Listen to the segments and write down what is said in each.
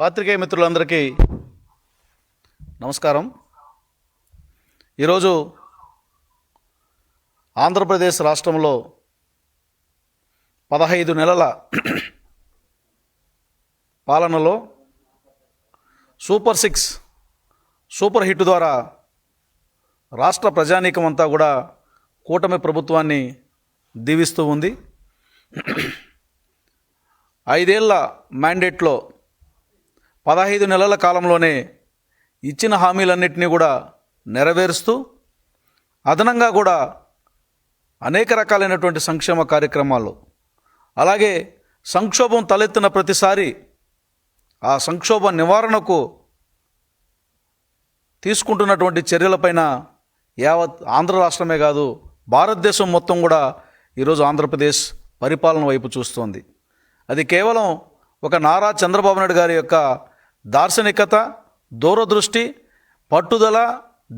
పాత్రికేయ మిత్రులందరికీ నమస్కారం. ఈరోజు ఆంధ్రప్రదేశ్ రాష్ట్రంలో పదహైదు నెలల పాలనలో సూపర్ సిక్స్ సూపర్ హిట్ ద్వారా రాష్ట్ర ప్రజానీకం అంతా కూడా కూటమి ప్రభుత్వాన్ని దీవిస్తూ ఉంది. ఐదేళ్ళ మ్యాండేట్లో పదహైదు నెలల కాలంలోనే ఇచ్చిన హామీలన్నింటినీ కూడా నెరవేరుస్తూ అదనంగా కూడా అనేక రకాలైనటువంటి సంక్షేమ కార్యక్రమాలు అలాగే సంక్షోభం తలెత్తిన ప్రతిసారి ఆ సంక్షోభ నివారణకు తీసుకుంటున్నటువంటి చర్యలపైన యావత్ ఆంధ్ర రాష్ట్రమే కాదు భారతదేశం మొత్తం కూడా ఈరోజు ఆంధ్రప్రదేశ్ పరిపాలన వైపు చూస్తోంది. అది కేవలం ఒక నారా చంద్రబాబు నాయుడు గారి యొక్క దార్శనికత దూరదృష్టి పట్టుదల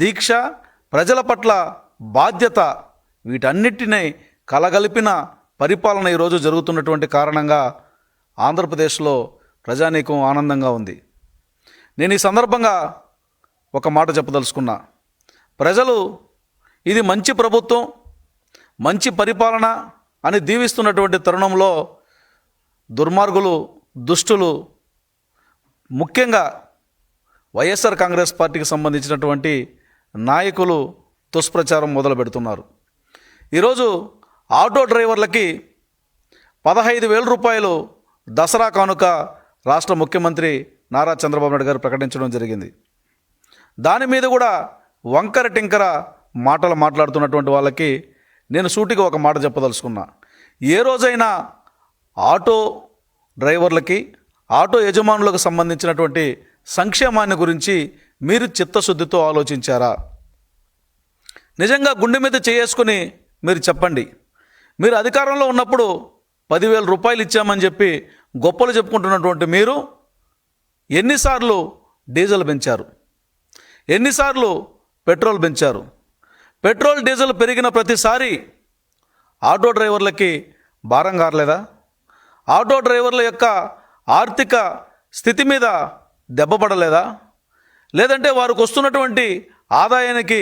దీక్ష ప్రజల పట్ల బాధ్యత వీటన్నిటినీ కలగలిపిన పరిపాలన ఈరోజు జరుగుతున్నటువంటి కారణంగా ఆంధ్రప్రదేశ్లో ప్రజానీకం ఆనందంగా ఉంది. నేను ఈ సందర్భంగా ఒక మాట చెప్పదలుచుకున్నా. ప్రజలు ఇది మంచి ప్రభుత్వం మంచి పరిపాలన అని దీవిస్తున్నటువంటి తరుణంలో దుర్మార్గులు దుష్టులు ముఖ్యంగా వైఎస్ఆర్ కాంగ్రెస్ పార్టీకి సంబంధించినటువంటి నాయకులు దుష్ప్రచారం మొదలు పెడుతున్నారు. ఈరోజు ఆటో డ్రైవర్లకి పదహైదు వేల రూపాయలు దసరా కానుక రాష్ట్ర ముఖ్యమంత్రి నారా చంద్రబాబు నాయుడు గారు ప్రకటించడం జరిగింది. దాని మీద కూడా వంకర టింకర మాటలు మాట్లాడుతున్నటువంటి వాళ్ళకి నేను సూటిగా ఒక మాట చెప్పదలుచుకున్నా. ఏ రోజైనా ఆటో డ్రైవర్లకి ఆటో యజమానులకు సంబంధించినటువంటి సంక్షేమాన్ని గురించి మీరు చిత్తశుద్ధితో ఆలోచించారా? నిజంగా గుండె మీద చేసుకుని మీరు చెప్పండి. మీరు అధికారంలో ఉన్నప్పుడు పదివేల రూపాయలు ఇచ్చామని చెప్పి గొప్పలు చెప్పుకుంటున్నటువంటి మీరు ఎన్నిసార్లు డీజిల్ పెంచారు? ఎన్నిసార్లు పెట్రోల్ పెంచారు? పెట్రోల్ డీజిల్ పెరిగిన ప్రతిసారి ఆటో డ్రైవర్లకి భారం కారలేదా? ఆటో డ్రైవర్ల యొక్క ఆర్థిక స్థితి మీద దెబ్బపడలేదా? లేదంటే వారికి వస్తున్నటువంటి ఆదాయానికి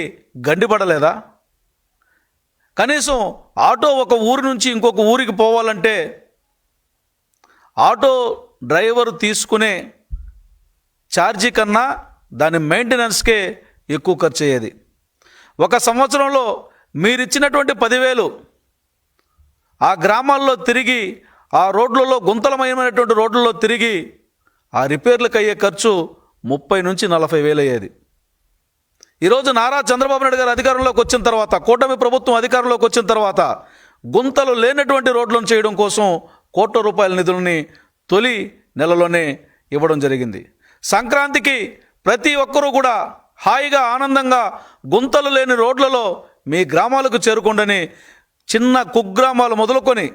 గండిపడలేదా? కనీసం ఆటో ఒక ఊరి నుంచి ఇంకొక ఊరికి పోవాలంటే ఆటో డ్రైవర్ తీసుకునే ఛార్జీ కన్నా దాని మెయింటెనెన్స్కే ఎక్కువ ఖర్చు అయ్యేది ఒక సంవత్సరంలో మీరిచ్చినటువంటి పదివేలు ఆ గ్రామాల్లో తిరిగి ఆ రోడ్లలో గుంతలమయమైనటువంటి రోడ్లలో తిరిగి ఆ రిపేర్లకు అయ్యే ఖర్చు ముప్పై నుంచి నలభై వేలు అయ్యేది. ఈరోజు నారా చంద్రబాబు నాయుడు గారు అధికారంలోకి వచ్చిన తర్వాత కూటమి ప్రభుత్వం అధికారంలోకి వచ్చిన తర్వాత గుంతలు లేనటువంటి రోడ్లను చేయడం కోసం కోట్ల రూపాయల నిధులని తొలి నెలలోనే ఇవ్వడం జరిగింది. సంక్రాంతికి ప్రతి ఒక్కరూ కూడా హాయిగా ఆనందంగా గుంతలు లేని రోడ్లలో మీ గ్రామాలకు చేరుకోండని చిన్న కుగ్రామాలు మొదలుకొని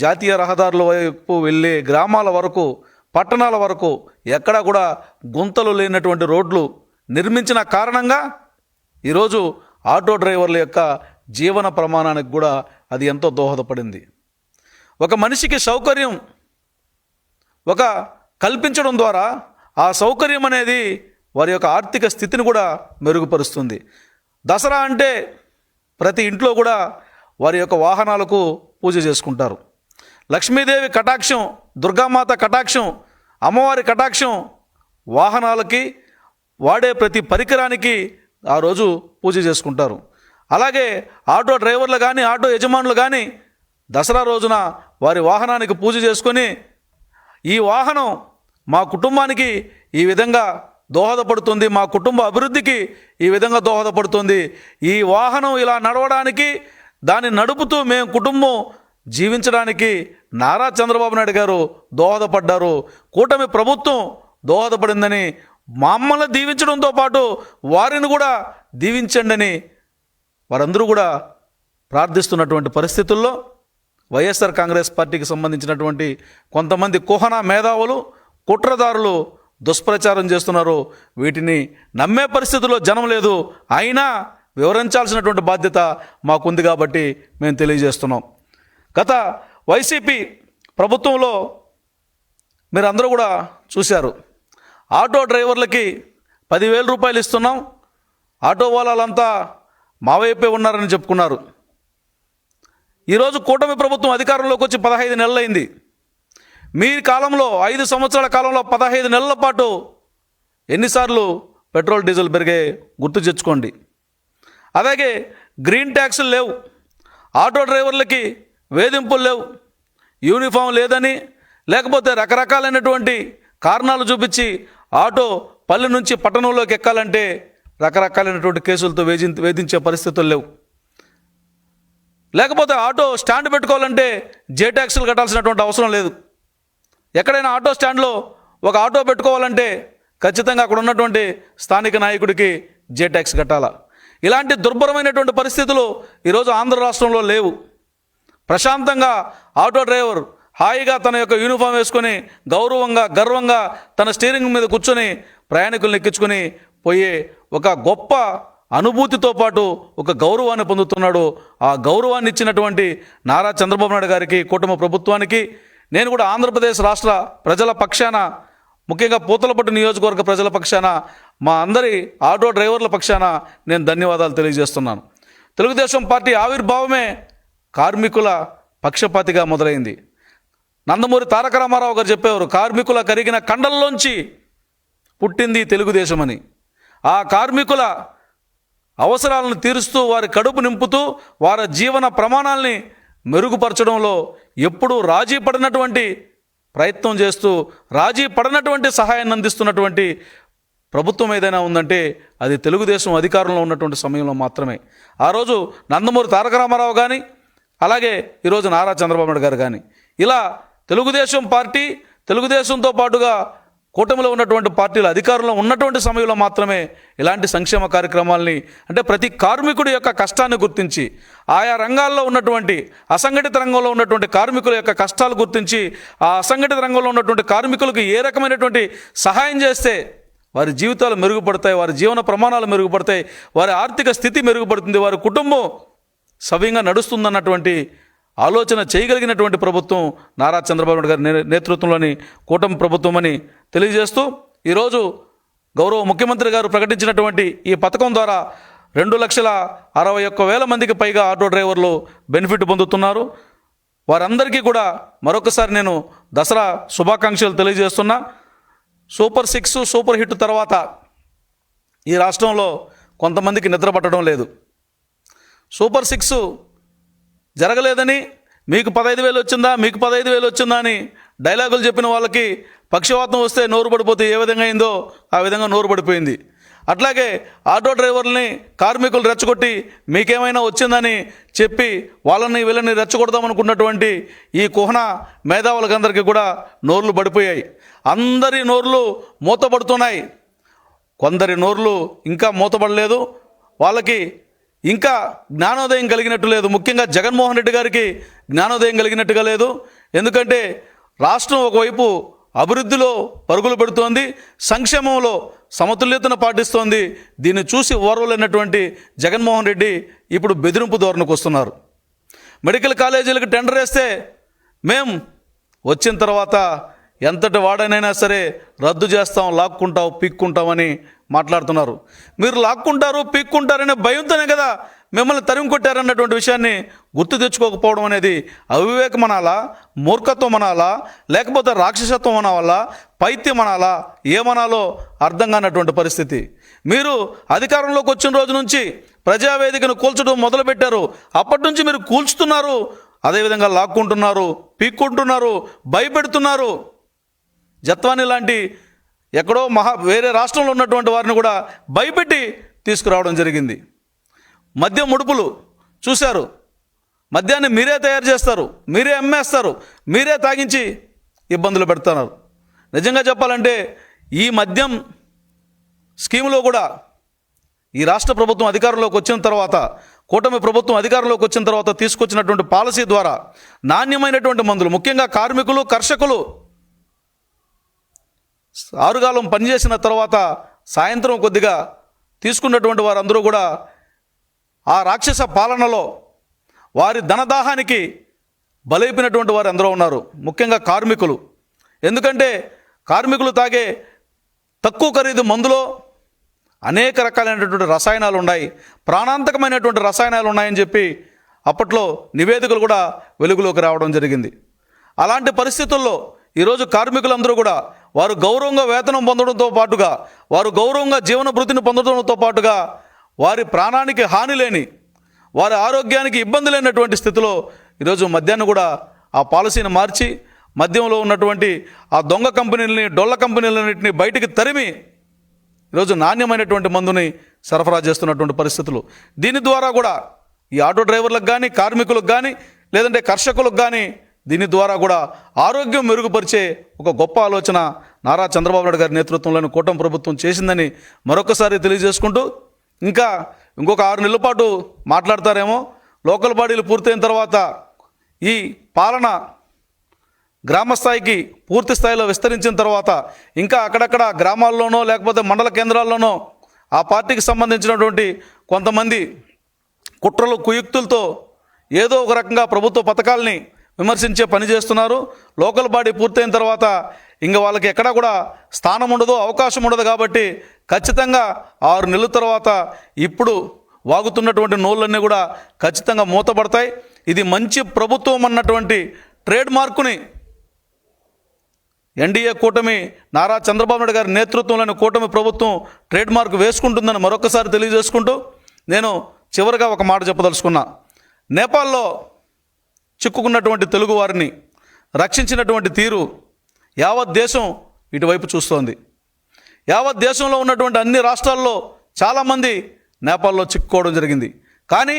జాతీయ రహదారుల వైపు వెళ్ళే గ్రామాల వరకు పట్టణాల వరకు ఎక్కడా కూడా గుంతలు లేనటువంటి రోడ్లు నిర్మించిన కారణంగా ఈరోజు ఆటో డ్రైవర్ల యొక్క జీవన ప్రమాణానికి కూడా అది ఎంతో దోహదపడింది. ఒక మనిషికి సౌకర్యం ఒక కల్పించడం ద్వారా ఆ సౌకర్యం అనేది వారి యొక్క ఆర్థిక స్థితిని కూడా మెరుగుపరుస్తుంది. దసరా అంటే ప్రతి ఇంట్లో కూడా వారి యొక్క వాహనాలకు పూజ చేసుకుంటారు. లక్ష్మీదేవి కటాక్షం దుర్గామాత కటాక్షం అమ్మవారి కటాక్షం వాహనాలకి వాడే ప్రతి పరికరానికి ఆ రోజు పూజ చేసుకుంటారు. అలాగే ఆటో డ్రైవర్లు కానీ ఆటో యజమానులు కానీ దసరా రోజున వారి వాహనానికి పూజ చేసుకొని ఈ వాహనం మా కుటుంబానికి ఈ విధంగా దోహదపడుతుంది మా కుటుంబ అభివృద్ధికి ఈ విధంగా దోహదపడుతుంది. ఈ వాహనం ఇలా నడవడానికి దాన్ని నడుపుతూ మేము కుటుంబం జీవించడానికి నారా చంద్రబాబు నాయుడు గారు దోహదపడ్డారు. కూటమి ప్రభుత్వం దోహదపడిందని మమ్మల్ని దీవించడంతో పాటు వారిని కూడా దీవించండి అని వారందరూ కూడా ప్రార్థిస్తున్నటువంటి పరిస్థితుల్లో వైఎస్ఆర్ కాంగ్రెస్ పార్టీకి సంబంధించినటువంటి కొంతమంది కుహన మేధావులు కుట్రదారులు దుష్ప్రచారం చేస్తున్నారు. వీటిని నమ్మే పరిస్థితుల్లో జనం లేదు. అయినా వివరించాల్సినటువంటి బాధ్యత మాకుంది కాబట్టి మేము తెలియజేస్తున్నాం. గత వైసీపీ ప్రభుత్వంలో మీరు అందరూ కూడా చూశారు. ఆటో డ్రైవర్లకి పదివేల రూపాయలు ఇస్తున్నాం. ఆటో వాళ్ళంతా మా వైపే ఉన్నారని చెప్పుకున్నారు. ఈరోజు కూటమి ప్రభుత్వం అధికారంలోకి వచ్చి పదహైదు నెలలైంది. మీ కాలంలో ఐదు సంవత్సరాల కాలంలో పదహైదు నెలల పాటు ఎన్నిసార్లు పెట్రోల్ డీజిల్ పెరిగే గుర్తు తెచ్చుకోండి. అలాగే గ్రీన్ ట్యాక్సులు లేవు. ఆటో డ్రైవర్లకి వేధింపులు లేవు. యూనిఫామ్ లేదని లేకపోతే రకరకాలైనటువంటి కారణాలు చూపించి ఆటో పల్లె నుంచి పట్టణంలోకి ఎక్కాలంటే రకరకాలైనటువంటి కేసులతో వేధి వేధించే పరిస్థితులు లేవు. లేకపోతే ఆటో స్టాండ్ పెట్టుకోవాలంటే జే ట్యాక్సులు కట్టాల్సినటువంటి అవసరం లేదు. ఎక్కడైనా ఆటో స్టాండ్లో ఒక ఆటో పెట్టుకోవాలంటే ఖచ్చితంగా అక్కడ ఉన్నటువంటి స్థానిక నాయకుడికి జే ట్యాక్స్ కట్టాలా? ఇలాంటి దుర్భరమైనటువంటి పరిస్థితులు ఈరోజు ఆంధ్ర రాష్ట్రంలో లేవు. ప్రశాంతంగా ఆటో డ్రైవర్ హాయిగా తన యొక్క యూనిఫామ్ వేసుకొని గౌరవంగా గర్వంగా తన స్టీరింగ్ మీద కూర్చొని ప్రయాణికులను ఎక్కించుకొని పోయే ఒక గొప్ప అనుభూతితో పాటు ఒక గౌరవాన్ని పొందుతున్నాడు. ఆ గౌరవాన్ని ఇచ్చినటువంటి నారా చంద్రబాబు నాయుడు గారికి కుటుంబ ప్రభుత్వానికి నేను కూడా ఆంధ్రప్రదేశ్ రాష్ట్ర ప్రజల పక్షాన ముఖ్యంగా పూతలపట్టు నియోజకవర్గ ప్రజల పక్షాన మా అందరి ఆటో డ్రైవర్ల పక్షాన నేను ధన్యవాదాలు తెలియజేస్తున్నాను. తెలుగుదేశం పార్టీ ఆవిర్భావమే కార్మికుల పక్షపాతిగా మొదలైంది. నందమూరి తారక రామారావు గారు చెప్పేవారు కార్మికుల కరిగిన కండల్లోంచి పుట్టింది తెలుగుదేశం అని ఆ కార్మికుల అవసరాలను తీరుస్తూ వారి కడుపు నింపుతూ వారి జీవన ప్రమాణాల్ని మెరుగుపరచడంలో ఎప్పుడూ రాజీ పడినటువంటి ప్రయత్నం చేస్తూ రాజీ పడినటువంటి సహాయాన్ని అందిస్తున్నటువంటి ప్రభుత్వం ఏదైనా ఉందంటే అది తెలుగుదేశం అధికారంలో ఉన్నటువంటి సమయంలో మాత్రమే. ఆ రోజు నందమూరి తారక రామారావు కానీ అలాగే ఈరోజు నారా చంద్రబాబు నాయుడు గారు కానీ. ఇలా తెలుగుదేశం పార్టీ తెలుగుదేశంతో పాటుగా కూటమిలో ఉన్నటువంటి పార్టీలు అధికారంలో ఉన్నటువంటి సమయంలో మాత్రమే ఇలాంటి సంక్షేమ కార్యక్రమాల్ని అంటే ప్రతి కార్మికుడి యొక్క కష్టాన్ని గుర్తించి ఆయా రంగాల్లో ఉన్నటువంటి అసంఘటిత రంగంలో ఉన్నటువంటి కార్మికుల యొక్క కష్టాలు గుర్తించి ఆ అసంఘటిత రంగంలో ఉన్నటువంటి కార్మికులకు ఏ రకమైనటువంటి సహాయం చేస్తే వారి జీవితాలు మెరుగుపడతాయి వారి జీవన ప్రమాణాలు మెరుగుపడతాయి వారి ఆర్థిక స్థితి మెరుగుపడుతుంది వారి కుటుంబం సవ్యంగా నడుస్తుందన్నటువంటి ఆలోచన చేయగలిగినటువంటి ప్రభుత్వం నారా చంద్రబాబు నాయుడు గారి నే- నేతృత్వంలోని కూటమి ప్రభుత్వం అని తెలియజేస్తూ ఈరోజు గౌరవ ముఖ్యమంత్రి గారు ప్రకటించినటువంటి ఈ పథకం ద్వారా రెండు లక్షల అరవై ఒక్క వేల మందికి పైగా ఆటో డ్రైవర్లు బెనిఫిట్ పొందుతున్నారు. వారందరికీ కూడా మరొకసారి నేను దసరా శుభాకాంక్షలు తెలియజేస్తున్నా. సూపర్ సిక్స్ సూపర్ హిట్ తర్వాత ఈ రాష్ట్రంలో కొంతమందికి నిద్ర పట్టడం లేదు. సూపర్ సిక్స్ జరగలేదని మీకు పదహైదు వేలు వచ్చిందా? మీకు పదహైదు వేలు వచ్చిందా అని డైలాగులు చెప్పిన వాళ్ళకి పక్షవాతం వస్తే నోరు పడిపోతే ఏ విధంగా అయిందో ఆ విధంగా నోరు పడిపోయింది. అట్లాగే ఆటో డ్రైవర్లని కార్మికులు రెచ్చగొట్టి మీకేమైనా వచ్చిందని చెప్పి వాళ్ళని వీళ్ళని రెచ్చగొడదామనుకున్నటువంటి ఈ కుహన మేధావులకందరికీ కూడా నోర్లు పడిపోయాయి. అందరి నోర్లు మూతపడుతున్నాయి. కొందరి నోర్లు ఇంకా మూతపడలేదు. వాళ్ళకి ఇంకా జ్ఞానోదయం కలిగినట్టు లేదు. ముఖ్యంగా జగన్మోహన్ రెడ్డి గారికి జ్ఞానోదయం కలిగినట్టుగా లేదు. ఎందుకంటే రాష్ట్రం ఒకవైపు అభివృద్ధిలో పరుగులు పెడుతోంది సంక్షేమంలో సమతుల్యతను పాటిస్తోంది. దీన్ని చూసి ఓర్వలేనటువంటి జగన్మోహన్ రెడ్డి ఇప్పుడు బెదిరింపు ధోరణికి వస్తున్నారు. మెడికల్ కాలేజీలకు టెండర్ వేస్తే మేం వచ్చిన తర్వాత ఎంతటి వాడనైనా సరే రద్దు చేస్తాం లాక్కుంటాం పీక్కుంటామని మాట్లాడుతున్నారు. మీరు లాక్కుంటారు పీక్కుంటారనే భయంతోనే కదా మిమ్మల్ని తరిమి కొట్టారన్నటువంటి విషయాన్ని గుర్తు తెచ్చుకోకపోవడం అనేది అవివేకం అనాలా మూర్ఖత్వం అనాలా లేకపోతే రాక్షసత్వం అనవాలా పైత్యం అనాలా ఏమనాలో అర్థం కానటువంటి పరిస్థితి. మీరు అధికారంలోకి వచ్చిన రోజు నుంచి ప్రజావేదికను కూల్చడం మొదలుపెట్టారు. అప్పటి నుంచి మీరు కూల్చుతున్నారు. అదేవిధంగా లాక్కుంటున్నారు పీక్కుంటున్నారు భయపెడుతున్నారు. జత్వాని లాంటి ఎక్కడో మహా వేరే రాష్ట్రంలో ఉన్నటువంటి వారిని కూడా భయపెట్టి తీసుకురావడం జరిగింది. మద్యం ముడుపులు చూశారు. మద్యాన్ని మీరే తయారు చేస్తారు. మీరే అమ్మేస్తారు. మీరే తాగించి ఇబ్బందులు పెడుతున్నారు. నిజంగా చెప్పాలంటే ఈ మద్యం స్కీములో కూడా ఈ రాష్ట్ర ప్రభుత్వం అధికారంలోకి వచ్చిన తర్వాత కూటమి ప్రభుత్వం అధికారంలోకి వచ్చిన తర్వాత తీసుకొచ్చినటువంటి పాలసీ ద్వారా నాణ్యమైనటువంటి మందులు ముఖ్యంగా కార్మికులు కర్షకులు ఆరుగాలం పనిచేసిన తర్వాత సాయంత్రం కొద్దిగా తీసుకున్నటువంటి వారందరూ కూడా ఆ రాక్షస పాలనలో వారి ధనదాహానికి బలైపోయినటువంటి వారు ఎందరో ఉన్నారు. ముఖ్యంగా కార్మికులు. ఎందుకంటే కార్మికులు తాగే తక్కువ ఖరీదు మందులో అనేక రకాలైనటువంటి రసాయనాలు ఉన్నాయి. ప్రాణాంతకమైనటువంటి రసాయనాలు ఉన్నాయని చెప్పి అప్పట్లో నివేదికలు కూడా వెలుగులోకి రావడం జరిగింది. అలాంటి పరిస్థితుల్లో ఈరోజు కార్మికులందరూ కూడా వారు గౌరవంగా వేతనం పొందడంతో పాటుగా వారు గౌరవంగా జీవన భృతిని పొందడంతో పాటుగా వారి ప్రాణానికి హాని లేని వారి ఆరోగ్యానికి ఇబ్బంది లేనటువంటి స్థితిలో ఈరోజు మధ్యాహ్నం కూడా ఆ పాలసీని మార్చి మద్యంలో ఉన్నటువంటి ఆ దొంగ కంపెనీలని డొల్ల కంపెనీలన్నింటినీ బయటికి తరిమి ఈరోజు నాణ్యమైనటువంటి మందుని సరఫరా చేస్తున్నటువంటి పరిస్థితులు. దీని ద్వారా కూడా ఈ ఆటో డ్రైవర్లకు కానీ కార్మికులకు కానీ లేదంటే కర్షకులకు కానీ దీని ద్వారా కూడా ఆరోగ్యం మెరుగుపరిచే ఒక గొప్ప ఆలోచన నారా చంద్రబాబు నాయుడు గారి నేతృత్వంలోని కూటమి ప్రభుత్వం చేసిందని మరొకసారి తెలియజేసుకుంటూ ఇంకా ఇంకొక ఆరు నెలల పాటు మాట్లాడతారేమో. లోకల్ బాడీలు పూర్తయిన తర్వాత ఈ పాలన గ్రామ స్థాయికి పూర్తి స్థాయిలో విస్తరించిన తర్వాత ఇంకా అక్కడక్కడ గ్రామాల్లోనో లేకపోతే మండల కేంద్రాల్లోనో ఆ పార్టీకి సంబంధించినటువంటి కొంతమంది కుట్రలు కుయుక్తులతో ఏదో ఒక రకంగా ప్రభుత్వ పథకాల్ని విమర్శించే పని చేస్తున్నారు. లోకల్ బాడీ పూర్తయిన తర్వాత ఇంకా వాళ్ళకి ఎక్కడా కూడా స్థానం ఉండదు అవకాశం ఉండదు కాబట్టి ఖచ్చితంగా ఆరు నెలల తర్వాత ఇప్పుడు వాగుతున్నటువంటి నోళ్ళన్నీ కూడా ఖచ్చితంగా మూతపడతాయి. ఇది మంచి ప్రభుత్వం అన్నటువంటి ట్రేడ్ మార్కుని ఎన్డీఏ కూటమి నారా చంద్రబాబు నాయుడు గారి నేతృత్వంలోని కూటమి ప్రభుత్వం ట్రేడ్ మార్క్ వేసుకుంటుందని మరొకసారి తెలియజేసుకుంటూ నేను చివరిగా ఒక మాట చెప్పదలుచుకున్నా. నేపాల్లో చిక్కుకున్నటువంటి తెలుగు వారిని రక్షించినటువంటి తీరు యావత్ దేశం ఇటువైపు చూస్తోంది. యావత్ దేశంలో ఉన్నటువంటి అన్ని రాష్ట్రాల్లో చాలామంది నేపాల్లో చిక్కుకోవడం జరిగింది. కానీ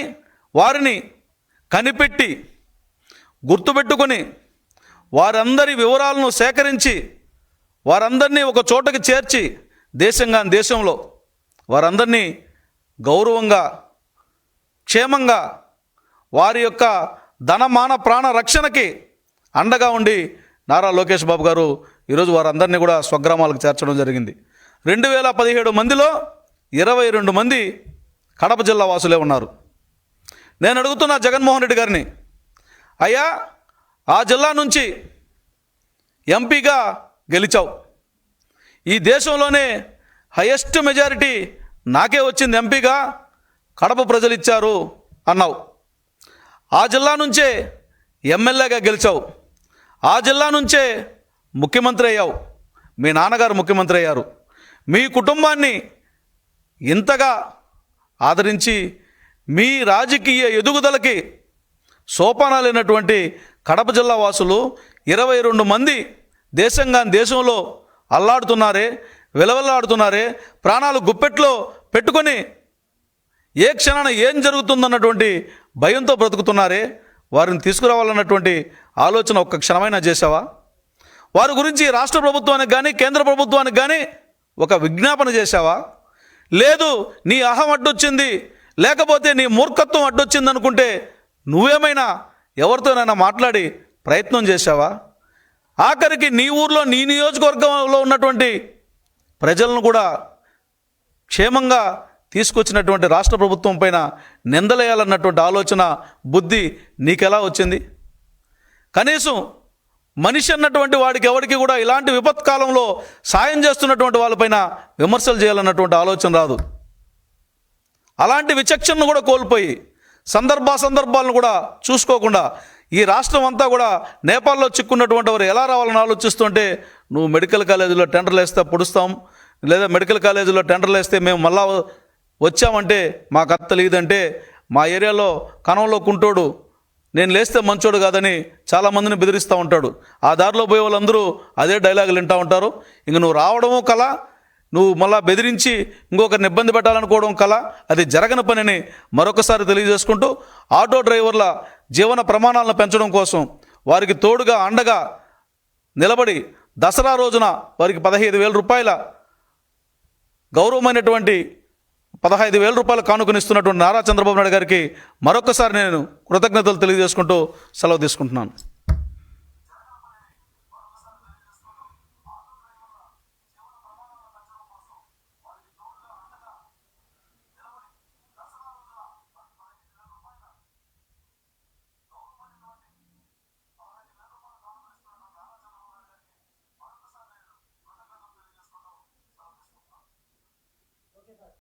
వారిని కనిపెట్టి గుర్తుపెట్టుకొని వారందరి వివరాలను సేకరించి వారందరినీ ఒక చోటకి చేర్చి దేశంగా దేశంలో వారందరినీ గౌరవంగా క్షేమంగా వారి యొక్క ధనమాన ప్రాణ రక్షణకి అండగా ఉండి నారా లోకేష్ బాబు గారు ఈరోజు వారందరినీ కూడా స్వగ్రామాలకు చేర్చడం జరిగింది. రెండు వేల పదిహేడు మందిలో ఇరవై రెండు మంది కడప జిల్లా వాసులే ఉన్నారు. నేను అడుగుతున్న జగన్మోహన్ రెడ్డి గారిని అయ్యా ఆ జిల్లా నుంచి ఎంపీగా గెలిచావు. ఈ దేశంలోనే హయెస్ట్ మెజారిటీ నాకే వచ్చింది ఎంపీగా కడప ప్రజలు ఇచ్చారు అన్నావు. ఆ జిల్లా నుంచే ఎమ్మెల్యేగా గెలిచావు. ఆ జిల్లా నుంచే ముఖ్యమంత్రి అయ్యావు. మీ నాన్నగారు ముఖ్యమంత్రి అయ్యారు. మీ కుటుంబాన్ని ఇంతగా ఆదరించి మీ రాజకీయ ఎదుగుదలకి సోపానాలైనటువంటి కడప జిల్లా వాసులు ఇరవై రెండు మంది దేశంగా దేశంలో అల్లాడుతున్నారే విలవల్లాడుతున్నారే ప్రాణాలు గుప్పెట్లో పెట్టుకొని ఏ క్షణాన ఏం జరుగుతుందన్నటువంటి భయంతో బ్రతుకుతున్నారే? వారిని తీసుకురావాలన్నటువంటి ఆలోచన ఒక్క క్షణమైనా చేసావా వారి గురించి రాష్ట్ర ప్రభుత్వానికి కానీ కేంద్ర ప్రభుత్వానికి కానీ ఒక విజ్ఞాపన చేశావా? లేదు నీ అహం అడ్డొచ్చింది లేకపోతే నీ మూర్ఖత్వం అడ్డొచ్చింది అనుకుంటే నువ్వేమైనా ఎవరితోనైనా మాట్లాడి ప్రయత్నం చేశావా? ఆఖరికి నీ ఊర్లో నీ నియోజకవర్గంలో ఉన్నటువంటి ప్రజలను కూడా క్షేమంగా తీసుకొచ్చినటువంటి రాష్ట్ర ప్రభుత్వం పైన నిందలేయాలన్నటువంటి ఆలోచన బుద్ధి నీకెలా వచ్చింది? కనీసం మనిషి అన్నటువంటి వాడికి ఎవరికి కూడా ఇలాంటి విపత్కాలంలో సాయం చేస్తున్నటువంటి వాళ్ళపైన విమర్శలు చేయాలన్నటువంటి ఆలోచన రాదు. అలాంటి విచక్షణను కూడా కోల్పోయి సందర్భ సందర్భాలను కూడా చూసుకోకుండా ఈ రాష్ట్రం అంతా కూడా నేపాల్లో చిక్కున్నటువంటి వారు ఎలా రావాలని ఆలోచిస్తుంటే నువ్వు మెడికల్ కాలేజీలో టెండర్లు వేస్తే పొడుస్తాం లేదా మెడికల్ కాలేజీలో టెండర్లు వేస్తే మేము మళ్ళా వచ్చామంటే మాకు అత్త లేదంటే మా ఏరియాలో కనంలో కుంటోడు నేను లేస్తే మంచోడు కాదని చాలామందిని బెదిరిస్తూ ఉంటాడు. ఆ దారిలో పోయే వాళ్ళందరూ అదే డైలాగులు వింటూ ఉంటారు. ఇంక నువ్వు రావడము కళ నువ్వు మళ్ళా బెదిరించి ఇంకొకరిని ఇబ్బంది పెట్టాలనుకోవడం కల అది జరగని పనిని మరొకసారి తెలియజేసుకుంటూ ఆటో డ్రైవర్ల జీవన ప్రమాణాలను పెంచడం కోసం వారికి తోడుగా అండగా నిలబడి దసరా రోజున వారికి పదహైదు వేల రూపాయల గౌరవమైనటువంటి పదహైదు వేల రూపాయలు కానుకనిస్తున్నటువంటి నారా చంద్రబాబు నాయుడు గారికి మరొకసారి నేను కృతజ్ఞతలు తెలియజేసుకుంటూ సెలవు తీసుకుంటున్నాను.